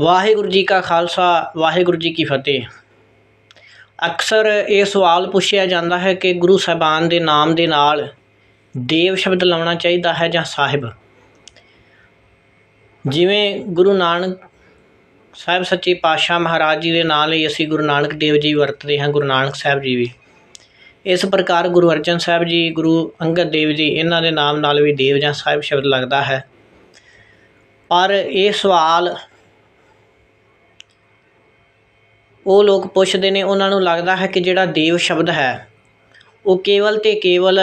ਵਾਹਿਗੁਰੂ ਜੀ ਕਾ ਖਾਲਸਾ, ਵਾਹਿਗੁਰੂ ਜੀ ਕੀ ਫਤਿਹ। ਅਕਸਰ ਇਹ ਸਵਾਲ ਪੁੱਛਿਆ ਜਾਂਦਾ ਹੈ ਕਿ ਗੁਰੂ ਸਾਹਿਬਾਨ ਦੇ ਨਾਮ ਦੇ ਨਾਲ ਦੇਵ ਸ਼ਬਦ ਲਾਉਣਾ ਚਾਹੀਦਾ ਹੈ ਜਾਂ ਸਾਹਿਬ? ਜਿਵੇਂ ਗੁਰੂ ਨਾਨਕ ਸਾਹਿਬ ਸੱਚੇ ਪਾਤਸ਼ਾਹ ਮਹਾਰਾਜ ਜੀ ਦੇ ਨਾਲ ਹੀ ਅਸੀਂ ਗੁਰੂ ਨਾਨਕ ਦੇਵ ਜੀ ਵਰਤਦੇ ਹਾਂ, ਗੁਰੂ ਨਾਨਕ ਸਾਹਿਬ ਜੀ ਵੀ। ਇਸ ਪ੍ਰਕਾਰ ਗੁਰੂ ਅਰਜਨ ਸਾਹਿਬ ਜੀ, ਗੁਰੂ ਅੰਗਦ ਦੇਵ ਜੀ, ਇਹਨਾਂ ਦੇ ਨਾਮ ਨਾਲ ਵੀ ਦੇਵ ਜਾਂ ਸਾਹਿਬ ਸ਼ਬਦ ਲੱਗਦਾ ਹੈ। ਪਰ ਇਹ ਸਵਾਲ ਉਹ ਲੋਕ ਪੁੱਛਦੇ ਨੇ, ਉਹਨਾਂ ਨੂੰ ਲੱਗਦਾ ਹੈ ਕਿ ਜਿਹੜਾ ਦੇਵ ਸ਼ਬਦ ਹੈ, ਉਹ ਕੇਵਲ ਤੇ ਕੇਵਲ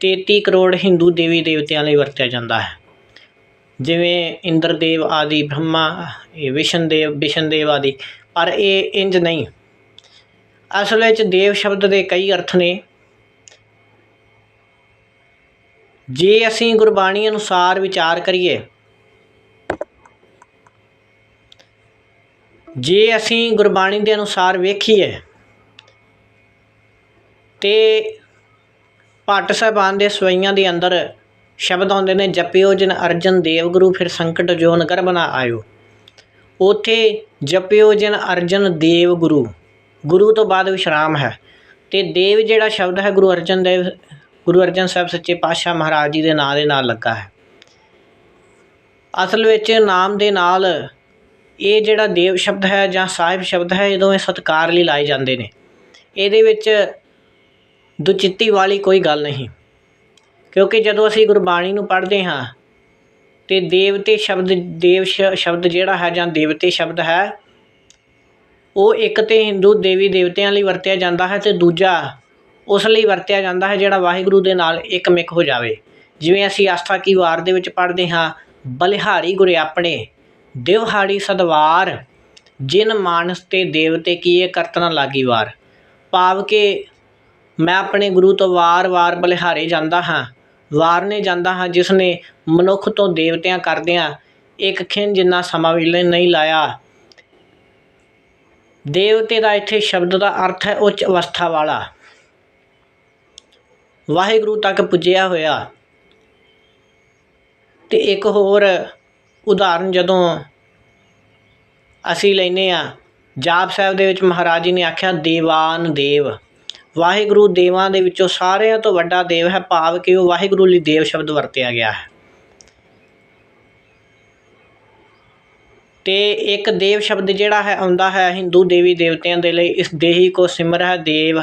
33 ਕਰੋੜ ਹਿੰਦੂ ਦੇਵੀ ਦੇਵਤਿਆਂ ਲਈ ਵਰਤਿਆ ਜਾਂਦਾ ਹੈ। ਜਿਵੇਂ ਇੰਦਰਦੇਵ ਆਦਿ, ਬ੍ਰਹਮਾ ਵਿਸ਼ਨ ਦੇਵ ਵਿਸ਼ਨਦੇਵ ਵਿਸ਼ਨਦੇਵ ਆਦਿ, ਪਰ ਇਹ ਇੰਜ ਨਹੀਂ। ਅਸਲ ਵਿੱਚ ਦੇਵ ਸ਼ਬਦ ਦੇ ਕਈ ਅਰਥ ਨੇ। ਜੇ ਅਸੀਂ ਗੁਰਬਾਣੀ ਅਨੁਸਾਰ ਵਿਚਾਰ ਕਰੀਏ ਜੇ ਅਸੀਂ ਗੁਰਬਾਣੀ ਦੇ ਅਨੁਸਾਰ ਵੇਖੀਏ ਤੇ ਭੱਟ ਸਾਹਿਬਾਨ ਦੇ ਸਵਈਆਂ ਦੇ ਅੰਦਰ ਸ਼ਬਦ ਆਉਂਦੇ ਨੇ, ਜਪਿਓ ਜਿਨ ਅਰਜਨ ਦੇਵ ਗੁਰੂ, ਫਿਰ ਸੰਕਟ ਜੋ ਨਗਰ ਬਣਾ ਆਇਓ। ਉਥੇ ਜਪਿਓ ਜਨ ਅਰਜਨ ਦੇਵ ਗੁਰੂ ਗੁਰੂ ਤੋਂ ਬਾਅਦ ਵਿਸ਼ਰਾਮ ਹੈ। ਤੇ ਦੇਵ ਜਿਹੜਾ ਸ਼ਬਦ ਹੈ, ਗੁਰੂ ਅਰਜਨ ਦੇਵ, ਗੁਰੂ ਅਰਜਨ ਸਾਹਿਬ ਸੱਚੇ ਪਾਤਸ਼ਾਹ ਮਹਾਰਾਜ ਜੀ ਦੇ ਨਾਂ ਦੇ ਨਾਲ ਲੱਗਾ ਹੈ। ਅਸਲ ਵਿੱਚ ਨਾਮ ਦੇ ਨਾਲ ਇਹ ਜਿਹੜਾ ਦੇਵ ਸ਼ਬਦ ਹੈ ਜਾਂ ਸਾਹਿਬ ਸ਼ਬਦ ਹੈ ਜਦੋਂ ਇਹ ਦੋਵੇਂ ਸਤਕਾਰ ਲਈ ਲਾਏ ਜਾਂਦੇ ਨੇ। ਇਹਦੇ ਵਿੱਚ ਦੁਚਿੱਤੀ ਵਾਲੀ ਕੋਈ ਗੱਲ ਨਹੀਂ। ਕਿਉਂਕਿ ਜਦੋਂ ਅਸੀਂ ਗੁਰਬਾਣੀ ਨੂੰ ਪੜ੍ਹਦੇ ਹਾਂ, ਤੇ ਦੇਵਤੇ ਸ਼ਬਦ, ਦੇਵ ਸ਼ਬਦ ਜਿਹੜਾ ਹੈ ਜਾਂ ਦੇਵਤੇ ਸ਼ਬਦ ਹੈ, ਉਹ ਇੱਕ ਤੇ ਹਿੰਦੂ ਦੇਵੀ ਦੇਵਤਿਆਂ ਲਈ ਵਰਤਿਆ ਜਾਂਦਾ ਹੈ ਤੇ ਦੂਜਾ ਉਸ ਲਈ ਵਰਤਿਆ ਜਾਂਦਾ ਹੈ ਜਿਹੜਾ ਵਾਹਿਗੁਰੂ ਦੇ ਨਾਲ ਇੱਕ ਇੱਕਮਿਕ ਹੋ ਜਾਵੇ। ਜਿਵੇਂ ਅਸੀਂ ਆਸਥਾ ਕੀ ਵਾਰ ਦੇ ਵਿੱਚ ਪੜ੍ਹਦੇ ਹਾਂ, ਬਲਿਹਾਰੀ ਗੁਰੇ ਆਪਣੇ ਦਿਵਹਾੜੀ ਸਦਵਾਰ, ਜਿਨ ਮਾਨਸ ਤੇ ਦੇਵਤੇ ਕੀਏ ਕਰਤਨਾ ਲਾਗੀ ਵਾਰ। ਭਾਵ ਕਿ ਮੈਂ ਆਪਣੇ ਗੁਰੂ ਤੋਂ ਵਾਰ-ਵਾਰ ਬਲਿਹਾਰੇ ਜਾਂਦਾ ਹਾਂ, ਵਾਰਨੇ ਜਾਂਦਾ ਹਾਂ ਜਿਸ ਨੇ ਮਨੁੱਖ ਤੋਂ ਦੇਵਤਿਆਂ ਕਰਦਿਆਂ ਇੱਕ ਖਿੰ ਜਿੰਨਾ ਸਮਾਂ ਵੀ ਲ- ਨਹੀਂ ਲਾਇਆ। ਦੇਵਤੇ ਦਾ ਇੱਥੇ ਸ਼ਬਦ ਦਾ ਅਰਥ ਹੈ ਉੱਚ ਅਵਸਥਾ ਵਾਲਾ। ਵਾਹਿਗੁਰੂ ਤੱਕ ਪੁੱਜਿਆ ਹੋਇਆ। ਤੇ ਇੱਕ ਹੋਰ ਉਦਾਹਰਨ ਜਦੋਂ ਅਸੀਂ ਲੈਨੇ ਆ ਜਾਪ ਸਾਹਿਬ ਦੇ ਵਿੱਚ ਮਹਾਰਾਜ ਜੀ ਨੇ ਆਖਿਆ, ਦੇਵਾਨ ਦੇਵ। ਵਾਹਿਗੁਰੂ ਦੇਵਾਂ ਦੇ ਵਿੱਚੋਂ ਸਾਰਿਆਂ ਤੋਂ ਵੱਡਾ ਦੇਵ ਹੈ, ਭਾਵ ਕਿ ਉਹ ਵਾਹਿਗੁਰੂ ਲਈ ਦੇਵ ਸ਼ਬਦ ਵਰਤਿਆ ਗਿਆ ਹੈ। ਤੇ ਇੱਕ ਦੇਵ ਸ਼ਬਦ ਜਿਹੜਾ ਹੈ, ਆਉਂਦਾ ਹੈ ਹਿੰਦੂ ਦੇਵੀ ਦੇਵਤਿਆਂ ਦੇ ਲਈ, ਇਸ ਦੇਹੀ ਕੋ ਸਿਮਰ ਹੈ ਦੇਵ,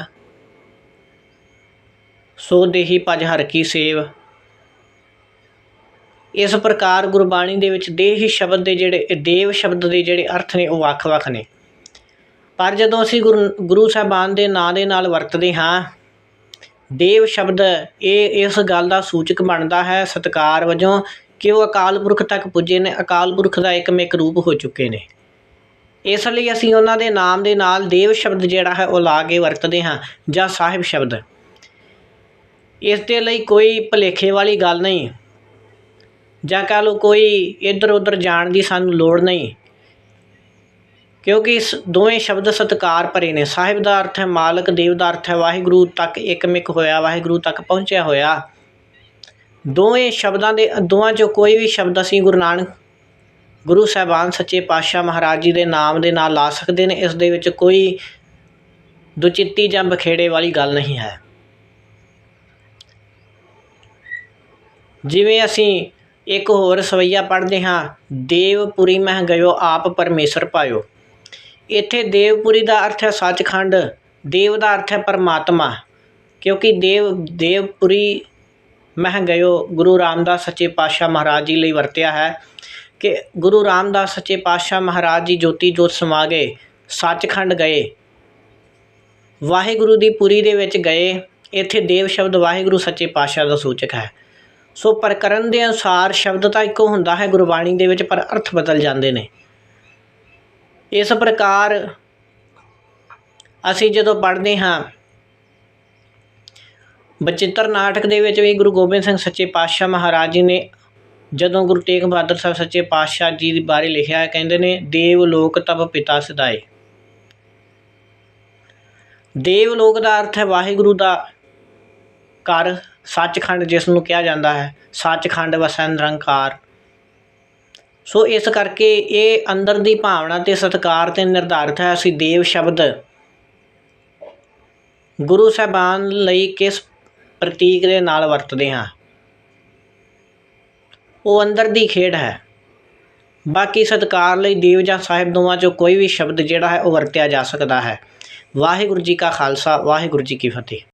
ਸੋ ਦੇਹੀ ਭਜ ਹਰ ਕੀ ਸੇਵ। ਇਸ ਪ੍ਰਕਾਰ ਗੁਰਬਾਣੀ ਦੇ ਵਿੱਚ ਦੇਹੀ ਸ਼ਬਦ ਦੇ ਜਿਹੜੇ ਦੇਵ ਸ਼ਬਦ ਦੇ ਜਿਹੜੇ ਅਰਥ ਨੇ, ਉਹ ਵੱਖ-ਵੱਖ ਨੇ। ਪਰ ਜਦੋਂ ਅਸੀਂ ਗੁਰੂ ਗੁਰੂ ਸਾਹਿਬਾਨ ਦੇ ਨਾਂ ਦੇ ਨਾਲ ਵਰਤਦੇ ਹਾਂ, ਦੇਵ ਸ਼ਬਦ ਇਹ ਇਸ ਗੱਲ ਦਾ ਸੂਚਕ ਬਣਦਾ ਹੈ, ਸਤਕਾਰ ਵਜੋਂ, ਕਿ ਉਹ ਅਕਾਲ ਪੁਰਖ ਤੱਕ ਪੁੱਜੇ ਨੇ, ਅਕਾਲ ਪੁਰਖ ਦਾ ਇੱਕਮਿਕ ਰੂਪ ਹੋ ਚੁੱਕੇ ਨੇ। ਇਸ ਲਈ ਅਸੀਂ ਉਹਨਾਂ ਦੇ ਨਾਮ ਦੇ ਨਾਲ ਦੇਵ ਸ਼ਬਦ ਜਿਹੜਾ ਹੈ, ਉਹ ਲਾ ਕੇ ਵਰਤਦੇ ਹਾਂ, ਜਾਂ ਸਾਹਿਬ ਸ਼ਬਦ। ਇਸ ਦੇ ਲਈ ਕੋਈ ਭਲੇਖੇ ਵਾਲੀ ਗੱਲ ਨਹੀਂ। ਜਾਂ ਕਹ ਲਓ ਕੋਈ ਇੱਧਰ ਉੱਧਰ ਜਾਣ ਦੀ ਸਾਨੂੰ ਲੋੜ ਨਹੀਂ। ਕਿਉਂਕਿ ਇਸ ਦੋਵੇਂ ਸ਼ਬਦ ਸਤਕਾਰ ਭਰੇ ਨੇ। ਸਾਹਿਬ ਦਾ ਅਰਥ ਹੈ ਮਾਲਕ, ਦੇਵ ਦਾ ਅਰਥ ਹੈ ਵਾਹਿਗੁਰੂ ਤੱਕ ਇੱਕਮਿਕ ਹੋਇਆ, ਵਾਹਿਗੁਰੂ ਤੱਕ ਪਹੁੰਚਿਆ ਹੋਇਆ। ਦੋਵੇਂ ਸ਼ਬਦਾਂ ਦੇ, ਦੋਵਾਂ ਚੋਂ ਕੋਈ ਵੀ ਸ਼ਬਦ ਅਸੀਂ ਗੁਰੂ ਨਾਨਕ, ਗੁਰੂ ਸਾਹਿਬਾਨ, ਸੱਚੇ ਪਾਤਸ਼ਾਹ ਮਹਾਰਾਜ ਜੀ ਦੇ ਨਾਮ ਦੇ ਨਾਲ ਲਾ ਸਕਦੇ ਨੇ, ਇਸ ਦੇ ਵਿੱਚ ਕੋਈ ਦੁਚਿੱਤੀ ਜਾਂ ਬਖੇੜੇ ਵਾਲੀ ਗੱਲ ਨਹੀਂ ਹੈ। ਜਿਵੇਂ ਅਸੀਂ ਇੱਕ ਹੋਰ ਸਵਈਆ ਪੜ੍ਹਦੇ ਹਾਂ, ਦੇਵਪੁਰੀ ਮਹਿ ਗਇਓ ਆਪ ਪਰਮੇਸ਼ਰ ਪਾਇਓ। ਇੱਥੇ ਦੇਵਪੁਰੀ ਦਾ ਅਰਥ ਹੈ ਸੱਚਖੰਡ, ਦੇਵ ਦਾ ਅਰਥ ਹੈ ਪਰਮਾਤਮਾ, ਕਿਉਂਕਿ ਦੇਵ, ਦੇਵਪੁਰੀ ਮਹਿ ਗਇਓ ਗੁਰੂ ਰਾਮਦਾਸ ਸੱਚੇ ਪਾਤਸ਼ਾਹ ਮਹਾਰਾਜ ਜੀ ਲਈ ਵਰਤਿਆ ਹੈ ਕਿ ਗੁਰੂ ਰਾਮਦਾਸ ਸੱਚੇ ਪਾਤਸ਼ਾਹ ਮਹਾਰਾਜ ਜੀ ਜੋਤੀ ਜੋਤ ਸਮਾ ਗਏ ਸੱਚਖੰਡ ਗਏ। ਵਾਹਿਗੁਰੂ ਦੀ ਪੁਰੀ ਦੇ ਵਿੱਚ ਗਏ, ਇੱਥੇ ਦੇਵ ਸ਼ਬਦ ਵਾਹਿਗੁਰੂ ਸੱਚੇ ਪਾਤਸ਼ਾਹ ਦਾ ਸੂਚਕ ਹੈ। ਸੋ ਪ੍ਰਕਰਨ ਦੇ ਅਨੁਸਾਰ ਸ਼ਬਦ ਤਾਂ ਇੱਕੋ ਹੁੰਦਾ ਹੈ ਗੁਰਬਾਣੀ ਦੇ ਵਿੱਚ, ਪਰ ਅਰਥ ਬਦਲ ਜਾਂਦੇ ਨੇ। ਇਸ ਪ੍ਰਕਾਰ ਅਸੀਂ ਜਦੋਂ ਪੜ੍ਹਦੇ ਹਾਂ, ਬਚਿੱਤਰ ਨਾਟਕ ਦੇ ਵਿੱਚ ਵੀ ਗੁਰੂ ਗੋਬਿੰਦ ਸਿੰਘ ਸੱਚੇ ਪਾਤਸ਼ਾਹ ਮਹਾਰਾਜ ਜੀ ਨੇ ਜਦੋਂ ਗੁਰੂ ਤੇਗ ਬਹਾਦਰ ਸਾਹਿਬ ਸੱਚੇ ਪਾਤਸ਼ਾਹ ਜੀ ਦੇ ਬਾਰੇ ਲਿਖਿਆ ਹੈ, ਕਹਿੰਦੇ ਨੇ, ਦੇਵ ਲੋਕ ਤਬ ਪਿਤਾ ਸਦਾਏ। ਦੇਵ ਲੋਕ ਦਾ ਅਰਥ ਹੈ ਵਾਹਿਗੁਰੂ ਦਾ ਘਰ। ਸੱਚਖੰਡ ਜਿਸ ਨੂੰ ਕਿਹਾ ਜਾਂਦਾ ਹੈ, ਸੱਚਖੰਡ ਵਸੈ ਨਿਰੰਕਾਰ। ਸੋ ਇਸ ਕਰਕੇ ਇਹ ਅੰਦਰ ਦੀ ਭਾਵਨਾ ਤੇ ਸਤਿਕਾਰ ਤੇ ਨਿਰਧਾਰਿਤ ਹੈ, ਅਸੀਂ ਦੇਵ ਸ਼ਬਦ ਗੁਰੂ ਸਾਹਿਬਾਨ ਲਈ ਕਿਸ ਪ੍ਰਤੀਕ ਦੇ ਨਾਲ ਵਰਤਦੇ ਹਾਂ? ਉਹ ਅੰਦਰ ਦੀ ਖੇਡ ਹੈ। ਬਾਕੀ ਸਤਿਕਾਰ ਲਈ ਦੇਵ ਜਾਂ ਸਾਹਿਬ ਦੋਵਾਂ ਚੋਂ ਕੋਈ ਵੀ ਸ਼ਬਦ ਜਿਹੜਾ ਹੈ, ਉਹ ਵਰਤਿਆ ਜਾ ਸਕਦਾ ਹੈ। ਵਾਹਿਗੁਰੂ ਜੀ ਕਾ ਖਾਲਸਾ, ਵਾਹਿਗੁਰੂ ਜੀ ਕੀ ਫਤਿਹ।